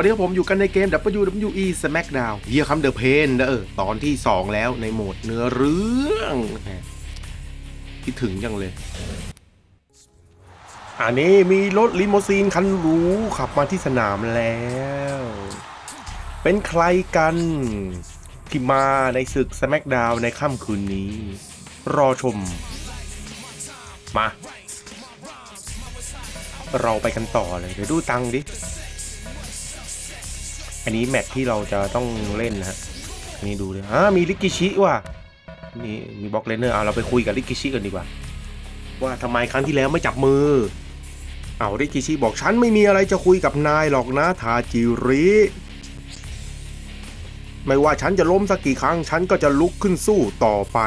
วัสดีครับผมอยู่กันในเกม WWE SmackDown เยียคัมเดอะเพนเออตอนที่ 2 แล้วในโหมดเนื้อเรื่องคิดถึงจังเลย อันนี้มีรถลิมูซีนคันหรูขับมาที่สนามแล้ว เป็นใครกันที่มาในศึก SmackDown ในค่ำคืนนี้ รอชม มา เราไปกันต่อเลย เดี๋ยวดูตังดิ อันนี้แมตช์ที่เราจะต้องเล่นนะฮะนี่ดูเลยอ่ามีลิกิชิว่ะนี่มีบล็อกเลนเนอร์เอาเราไปคุยกับลิกิชิกันดีกว่า ว่าทำไมครั้งที่แล้วไม่จับมือ เอาลิกิชิบอกฉันไม่มีอะไรจะคุยกับนายหรอกนะทาจิริไม่ว่าฉันจะล้มสักกี่ครั้งฉันก็จะลุกขึ้นสู้ต่อไป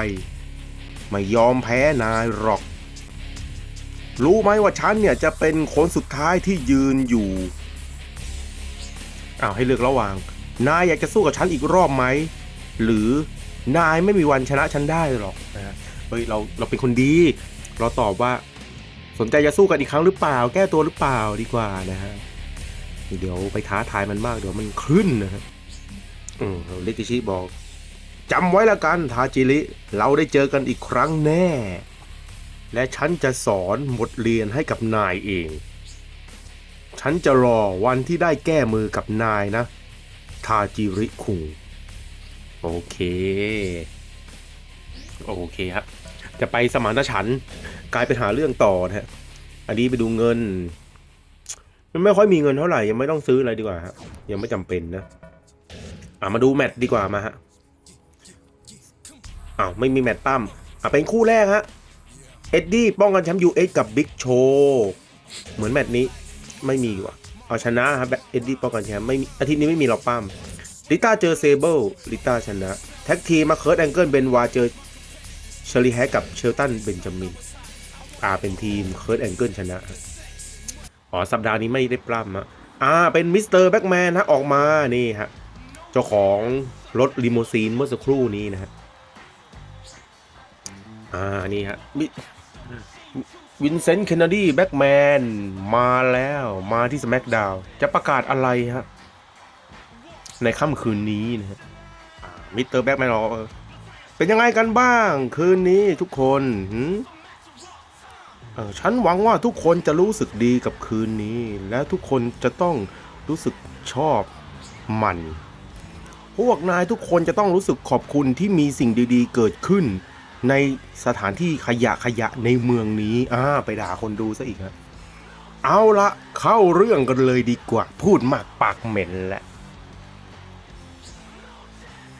ไม่ยอมแพ้นายหรอก รู้ไหมว่าฉันเนี่ยจะเป็นคนสุดท้ายที่ยืนอยู่ อ้าวให้เลือกระหว่าง นายอยากจะสู้กับฉันอีกรอบไหม หรือนายไม่มีวันชนะฉันได้หรอกนะเฮ้ยเราเราเป็นคนดี เราตอบว่าสนใจจะสู้กันอีกครั้งหรือเปล่า แก้ตัวหรือเปล่าดีกว่านะฮะเดี๋ยวไปท้าทายมันมากเดี๋ยวมันขึ้นนะฮะอืมเลติชิบอกจำไว้ละกันทาจิริ เราได้เจอกันอีกครั้งแน่ และฉันจะสอนบทเรียนให้กับนายเอง ฉันจะรอวันที่ได้แก้มือกับนายนะ ทาจิริคุง โอเค โอเคครับ จะไปสมานฉันกลายเป็นหาเรื่องต่อนะฮะ อันนี้ไปดูเงิน มันไม่ค่อยมีเงินเท่าไหร่ ยังไม่ต้องซื้ออะไรดีกว่าฮะ ยังไม่จำเป็นนะ อะมาดูแมตช์ดีกว่ามาฮะ อ้าวไม่มีแมตช์ปั้ม อะเป็นคู่แรกฮะ เอ็ดดี้ป้องกันแชมป์ยูเอกับบิ๊กโชว์เหมือนแมตช์นี้ ไม่มีว่ะ เอาชนะครับเอ็ดดี้ป้องกันแชมป์ไม่มีอาทิตย์นี้ไม่มีล็อกปั้มลิต้าเจอเซเบิลลิต้าชนะ แท็กทีมาเคิร์ดแองเกิลเบนวาเจอเชอรี่แฮกกับเชลตันเบนจามินอ่าเป็นทีมเคิร์ดแองเกิลชนะ อ๋อ สัปดาห์นี้ไม่ได้ปล้ำอะอ่า เป็นมิสเตอร์แบ็กแมนฮะ ออกมา นี่ฮะ เจ้าของรถลิมูซีนเมื่อสักครู่นี้นะฮะ อ่า นี่ฮะมิ วินเซนต์เคนเนดีแบ็กแมนมาแล้วมาที่สแม k ดาวจะประกาศอะไรฮะ ในค่ำคืนนี้นะฮะมิสเตอร์แบ็กแมนบอกว่าเป็นยังไงกันบ้างคืนนี้ทุกคนฉันหวังว่าทุกคนจะรู้สึกดีกับคืนนี้ และทุกคนจะต้องรู้สึกชอบมัน พวกนายทุกคนจะต้องรู้สึกขอบคุณที่มีสิ่งดีๆ เกิดขึ้น ในสถานที่ขยะขยะในเมืองนี้อ่าไปด่าคนดูซะอีกฮะเอาละเข้าเรื่องกันเลยดีกว่า พูดมากปากเหม็นแหละ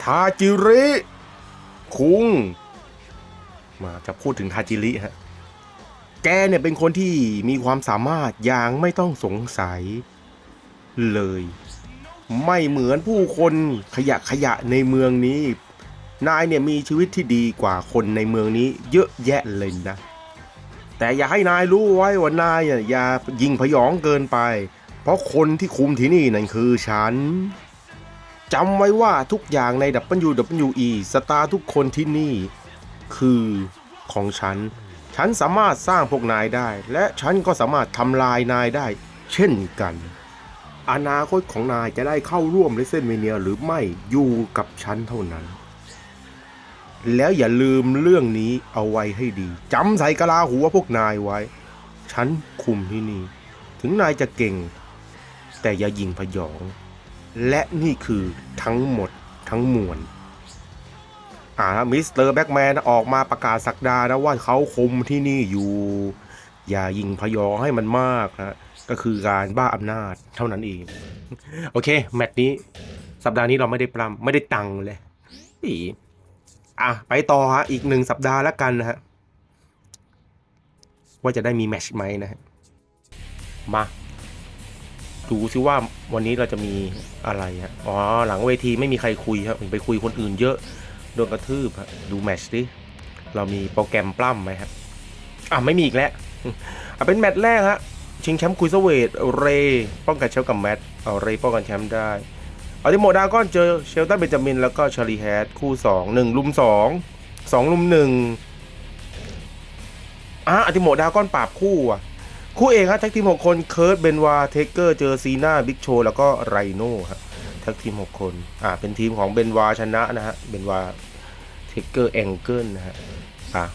ทาจิริคุง มาจะพูดถึงทาจิริฮะแกเนี่ยเป็นคนที่มีความสามารถอย่างไม่ต้องสงสัยเลย ไม่เหมือนผู้คนขยะขยะในเมืองนี้ นายเนี่ยมีชีวิตที่ดีกว่าคนในเมืองนี้เยอะแยะเลยนะ แต่อย่าให้นายรู้ไว้ว่านายอะอย่ายิงพยองเกินไป เพราะคนที่คุมที่นี่นั่นคือฉันจำไว้ว่าทุกอย่างใน WWE สตาร์ทุกคนที่นี่ คือของฉัน ฉันสามารถสร้างพวกนายได้ และฉันก็สามารถทำลายนายได้ เช่นกัน อนาคตของนายจะได้เข้าร่วมเลเซนเมเนียหรือไม่อยู่กับฉันเท่านั้น แล้วอย่าลืมเรื่องนี้เอาไว้ให้ดีจำใส่กะลาหัวพวกนายไว้ ฉันคุมที่นี่ ถึงนายจะเก่ง แต่อย่ายิงพยอง และนี่คือทั้งหมดทั้งมวลอ่ามิสเตอร์แบ็กแมนออกมาประกาศสักดานะว่าเขาคุมที่นี่อยู่ อย่ายิงพยองให้มันมากนะก็คือการบ้าอำนาจเท่านั้นเอง โอเค แมตช์นี้ สัปดาห์นี้เราไม่ได้ปล้ำไม่ได้ตังเลยอี อะไปต่อฮะอีกหนึ่งสัปดาห์แล้วกันนะฮะว่าจะได้มีแมชไหมนะฮะมาดูซิว่าวันนี้เราจะมีอะไรฮะอ๋อหลังเวทีไม่มีใครคุยครับผมไปคุยคนอื่นเยอะโดนกระทืบดูแมชดิเรามีโปรแกรมปล้ำไหมครับอะไม่มีอีกแล้วอะเป็นแมตช์แรกฮะชิงแชมป์คุยสเวทเรย์ป้องกันแชมป์กับแมตต์เอาเรย์ป้องกันแชมป์ได้ อาติโมดาก้อนเจอเชลตันเบนจามิน แล้วก็ชาลีแฮดคู่สองหนึ่งลุมสองสองลุมหนึ่งอะอติโมดาก้อนปราบคู่อะ คู่เอกฮะแท็กทีม 6 คนเคิร์ดเบนวาเทเกอร์เจอซีนาบิ๊กโชแล้วก็ไรโน่ฮะแท็กทีม 6 คน อ่าเป็นทีมของเบนวาชนะนะฮะเบนวาเทเกอร์แองเกิลนะฮะอ่า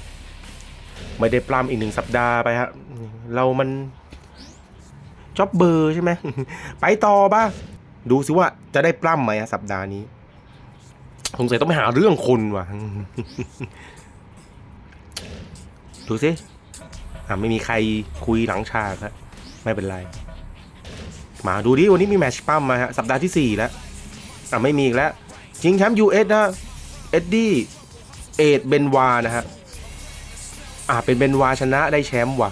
ไม่ได้ปล้ำอีกหนึ่งสัปดาห์ไปฮะเรามันจ็อบเบอร์ใช่ไหมไปต่อบ้าง ดูสิว่าจะได้ปล้ำไหมฮะสัปดาห์นี้สงสัยต้องไปหาเรื่องคนว่ะ ดูสิอ่าไม่มีใครคุยหลังฉากครับไม่เป็นไร มาดูดิวันนี้มีแมชปั้มมาฮะสัปดาห์ที่ 4 แล้วอ่าไม่มีอีกแล้วชิงแชมป์ยูเอสนะเอ็ดดี้เอ็ดเบนวานะฮะอ่าเป็นเบนวาชนะได้แชมป์ว่ะ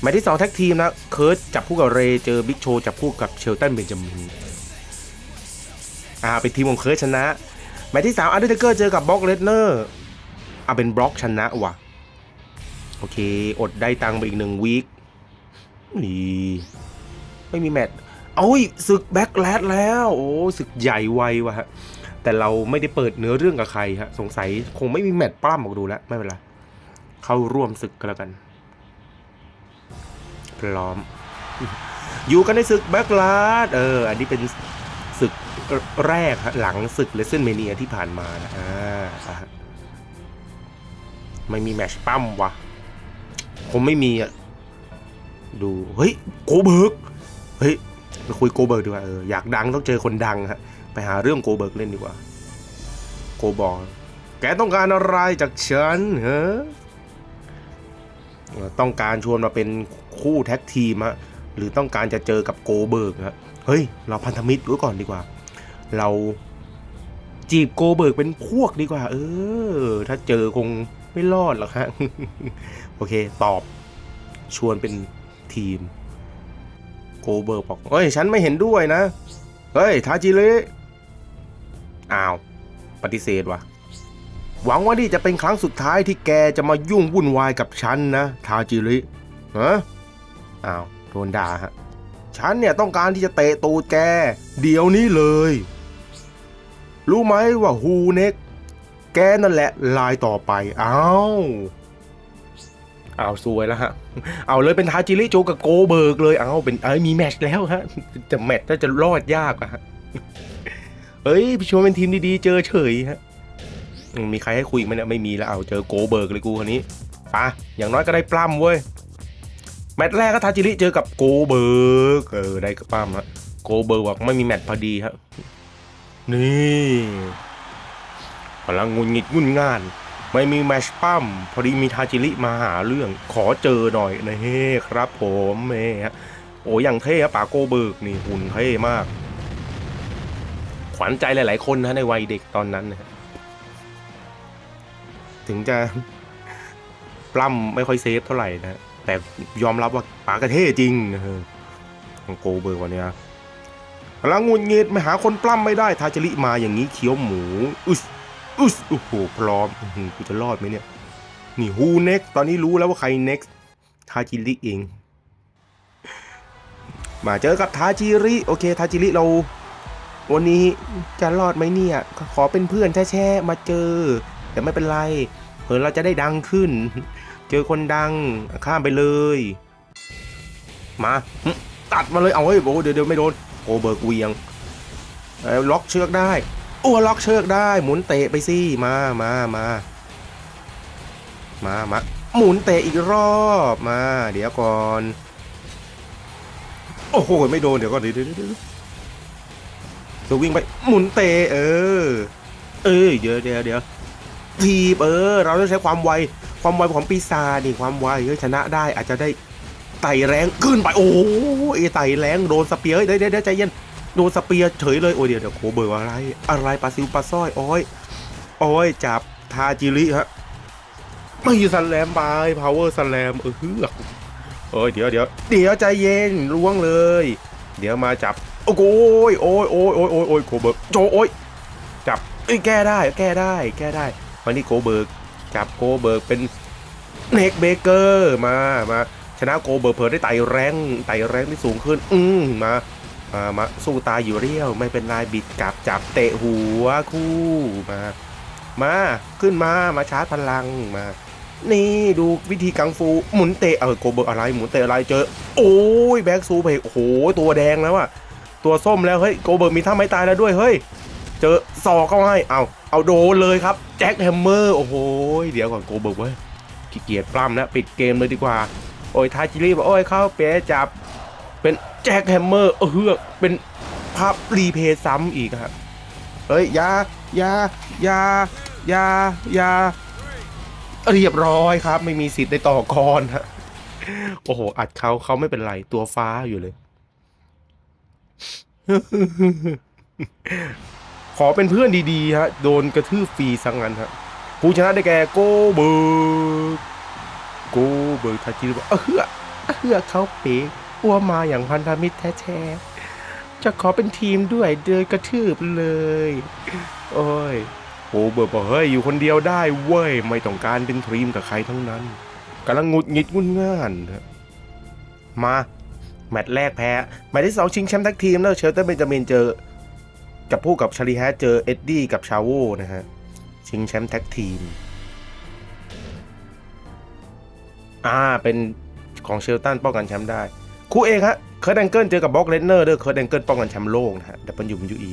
แมตช์ที่ 2 แท็กทีมนะเคิร์ดจับคู่กับเรเจอบิ๊กโชจับคู่กับเชลตันเบนจามิน อ่าเป็นทีมของเคิร์ชนะแมตช์ที่3อันเดอร์เทเกอร์เจอกับบล็อกเลสเนอร์อ่าเป็นบล็อกชนะว่ะ โอเค อดได้ตังค์ไปอีกหนึ่งวีคนี่ไม่มีแมตช์เอาอีกศึกแบ็กแลดแล้ว โอ้ศึกใหญ่ไววะฮะแต่เราไม่ได้เปิดเนื้อเรื่องกับใครฮะสงสัยคงไม่มีแมตช์ปล้ำออกดูแล้วไม่เป็นไรเข้าร่วมศึกกันแล้วกัน พร้อม อยู่กันในศึกแบ็กแลดเออ อันนี้เป็น ศึกแรกฮะหลังศึกเลเซนเมเนียที่ผ่านมานะอ่าฮะไม่มีแมชปั้มวะผมไม่มีอะ ดู เฮ้ย โกเบิร์ก เฮ้ยไปคุยโกเบิร์กดีกว่าเอออยากดังต้องเจอคนดังฮะ ไปหาเรื่องโกเบิร์กเล่นดีกว่า โกบอกแกต้องการอะไรจากฉันเฮ้อต้องการชวนมาเป็นคู่แท็กทีมฮะ หรือต้องการจะเจอกับโกเบิร์กฮะเฮ้ย เราพันธมิตรไว้ก่อนดีกว่า เราจีบโกเบิร์กเป็นพวกดีกว่า เออ ถ้าเจอคงไม่รอดหรอกฮะโอเค ตอบชวนเป็นทีม โกเบิร์กบอกเฮ้ย ฉันไม่เห็นด้วยนะ เฮ้ย ทาจิริอ้าว ปฏิเสธว่ะหวังว่านี่จะเป็นครั้งสุดท้ายที่แกจะมายุ่งวุ่นวายกับฉันนะ ทาจิริฮะอ้าว โดนด่าฮะ ฉันเนี่ยต้องการที่จะเตะตูดแก เดี๋ยวนี้เลย รู้ไหมว่าฮูเน็ก แกนั่นแหละลายต่อไป อ้าวอ้าวสวยแล้วฮะ เอาเลยเป็นทาจิริโจกับโกเบิร์กเลย เอาเป็นเอ้ยมีแมชแล้วฮะ จะแมตช์น่าจะรอดยากอะฮะเอ้ยพี่ชวนเป็นทีมดีๆ เจอเฉยฮะ มีใครให้คุยไหมเนี่ยไม่มีแล้ว เอาเจอโกเบิร์กเลยกูคนนี้ปะอย่างน้อยก็ได้ปล้ำเว้ย แมตช์แรกก็ทาจิริเจอกับโกเบิร์กเออได้ปล้ำฮะโกเบิร์กบอกไม่มีแมตช์พอดีครับ นี่พลังงุนงิดงุนงาน ไม่มีแมชปั้มพอดีมีทาจิริมาหาเรื่องขอเจอหน่อยนะเฮ้ครับผมเฮ้ฮะโอ้อย่างเท่ครับป่าโกเบิร์กนี่หุ่นเท่มาก ขวัญใจหลาย ๆ คนนะในวัยเด็กตอนนั้นนะถึงจะปล้ำไม่ค่อยเซฟเท่าไหร่นะ แต่ยอมรับว่าป่ากระเท่จริงนะฮะของโกเบิร์วันเนี้ยพลังงุนงิดไม่หาคนปล้ำไม่ได้ ทาจริมาอย่างนี้เคี้ยวหมูอุสอุสโอ้โหพร้อมอื้อหือกูจะรอดไหมเนี่ย นี่ฮูเน็กตอนนี้รู้แล้วว่าใครเน็กทาจิริเอง มาเจอกับทาจิริโอเคทาจิริเรา วันนี้จะรอดไหมเนี่ย ขอเป็นเพื่อนแช่ๆมาเจอ แต่ไม่เป็นไรเผื่อเราจะได้ดังขึ้น เจอคนดังข้ามไปเลย มาตัดมาเลยเอาเฮ้ยโอ้เดี๋ยวเดี๋ยวไม่โดนโอเบิร์กเวียงล็อกเชือกได้อ้วล็อกเชือกได้ หมุนเตะไปสิมามามามามาหมุนเตะอีกรอบมา เดี๋ยวก่อน โอ้โหไม่โดนเดี๋ยวก่อนเดี๋ยวเดี๋ยวเดี๋ยววิ่งไปหมุนเตะเออ เอ้ยเดี๋ยวเดี๋ยวเดี๋ยวทีบเออ เราต้องใช้ความไว ความไวของปีศาจนี่ความไวเฮ้ยชนะได้อาจจะได้ไต่แรงขึ้นไปโอ้ยไต่แรงโดนสเปียร์เฮ้ยเดี๋ยวเดี๋ยวใจเย็นโดนสเปียร์เฉยเลยโอ้ยเดี๋ยวเดี๋ยวโคเบอร์อะไร อะไรปลาซิวปลาสร้อยโอ้ยโอ้ยจับทาจิริฮะไม่สแลมไปพาวเวอร์สแลมเออเฮือกโอ้ยเดี๋ยวเดี๋ยวเดี๋ยวใจเย็นล้วงเลย เดี๋ยวมาจับโอ้โยโอ้ยโอ้ยโอ้ยโอ้ยโคเบิร์โจโอ้ยจับเอ้ยแก้ได้แก้ได้แก้ได้วันนี้โคเบิร์ จับโคเบิร์กเป็นเน็กเบเกอร์มามาชนะโกเบอร์เพอร์ได้ไต่แรงไต่แรงที่สูงขึ้น อืมมามามาสู้ตายอยู่เรียว ไม่เป็นไรบิดกลับจับเตะหัวคู่มา มาขึ้นมามาชาร์จพลังมา นี่ดูวิธีกังฟูหมุนเตะเออโกเบิร์กอะไรหมุนเตะอะไรเจอ โอ้ยแบ็กซูเพกโอ้โหตัวแดงแล้วอะตัวส้มแล้วเฮ้ยโกเบิร์กมีท่าไม้ตายแล้วด้วยเฮ้ย เจอซอกเข้าให้เอาเอาโดนเลยครับ แจ็คแฮมเมอร์โอ้โหเดี๋ยวก่อนโกเบิร์กเว้ยขี้เกียจปล้ำแล้วปิดเกมเลยดีกว่า โอ้ยทาจิริบอกโอ้ยเข้าเป๊จับ เป็นแจ็คแฮมเมอร์เออเฮือกเป็นภาพรีเพย์ซ้ำอีกครับเฮ้ยยายายายายาเรียบร้อยครับ ไม่มีสิทธิ์ได้ต่อกรฮะโอ้โห อัดเขาเขาไม่เป็นไร ตัวฟ้าอยู่เลย อเป็นเพื่อนดีๆฮะ โดนกระทืบฟรีสังงันฮะผู้ชนะได้แก่โกเบิร์กโกเบิร์กทาจิริบอกเออเฮือเฮือเขาเป๊กอ้วมาอย่างพันธมิตรแท้ๆจะขอเป็นทีมด้วยเดินกระทืบเลย โอ้ยโกเบิร์กบอกเฮ้ยอยู่คนเดียวได้เว้ย ไม่ต้องการเป็นทีมกับใครทั้งนั้นกำลังหงุดหงิดงุนง่านมา แมตช์แรกแพ้แมตช์ที่สองชิงแชมป์ท็กทีมแล้วเชลเตอร์เบนจามินเจอ กับผู้กับชาลีแฮเจอเอ็ดดี้กับชาโวนะฮะ ชิงแชมป์แท็กทีม อ่า เป็นของเชลตันป้องกันแชมป์ได้ คู่เอกฮะ เคิร์ดแองเกิลเจอกับบล็อกเลนเนอร์เด้วยเคิร์ดแองเกิลป้องกันแชมป์โลกนะฮะดับเบิลยูยูอี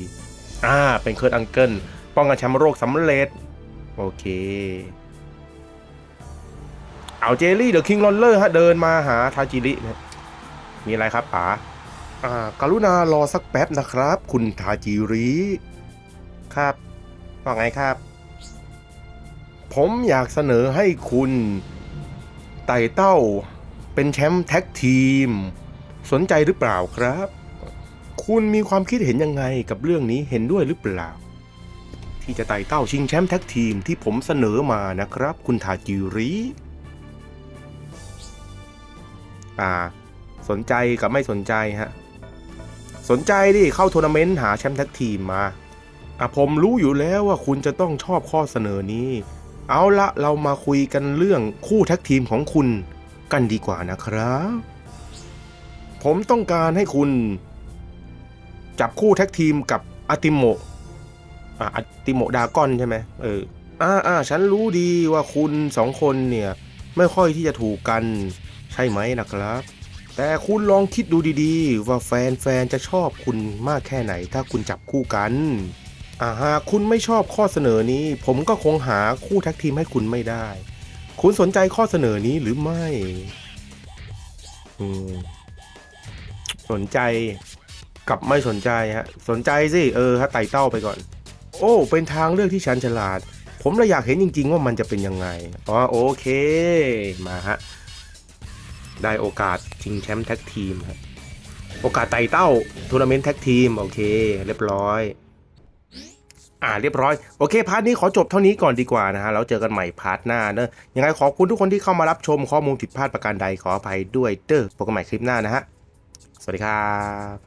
อ่า เป็นเคิร์ดแองเกิลป้องกันแชมป์โลกสำเร็จ โอเค เอาเจลี่เดอะคิงลอนเลอร์ฮะ เดินมาหาทาจิรินะมีอะไรครับป๋า กรุณารอสักแป๊บนะครับ คุณทาจิริครับว่าไงครับ ผมอยากเสนอให้คุณไต่เต้าเป็นแชมป์แท็กทีม สนใจหรือเปล่าครับ คุณมีความคิดเห็นยังไงกับเรื่องนี้เห็นด้วยหรือเปล่า ที่จะไต่เต้าชิงแชมป์แท็กทีมที่ผมเสนอมานะครับ คุณทาจิริอ่า สนใจกับไม่สนใจฮะ สนใจดิเข้าทัวร์นาเมนต์หาแชมป์แท็กทีมมาอะผมรู้อยู่แล้วว่าคุณจะต้องชอบข้อเสนอนี้ เอาละเรามาคุยกันเรื่องคู่แท็กทีมของคุณกันดีกว่านะครับ ผมต้องการให้คุณ จับคู่แท็กทีมกับอาติโมอะอาติโมดากอนใช่ไหมเอออ่าอ่าฉันรู้ดีว่าคุณสองคนเนี่ย ไม่ค่อยที่จะถูกกันใช่ไหมนะครับ แต่คุณลองคิดดูดีๆ ว่าแฟนๆ จะชอบคุณมากแค่ไหนถ้าคุณจับคู่กันอ่าหากคุณไม่ชอบข้อเสนอนี้ ผมก็คงหาคู่แท็กทีมให้คุณไม่ได้ คุณสนใจข้อเสนอนี้หรือไม่สนใจกับไม่สนใจฮะ สนใจสิเออฮะไต่เต้าไปก่อน โอ้ เป็นทางเลือกที่ฉันฉลาด ผมเลยอยากเห็นจริง ๆ ว่ามันจะเป็นยังไงอ๋อโอเค มาฮะ ได้โอกาสชิงแชมป์แท็กทีมครับโอกาสไต่เต้าทัวร์นาเมนต์แท็กทีมโอเค เรียบร้อย อ่าเรียบร้อย โอเค พาร์ทนี้ขอจบเท่านี้ก่อนดีกว่านะฮะแล้วเจอกันใหม่พาร์ทหน้าเนอะยังไงขอบคุณทุกคนที่เข้ามารับชมข้อมูลผิดพลาดประการใดขออภัยด้วยเด้อพบกันใหม่คลิปหน้านะฮะสวัสดีครับ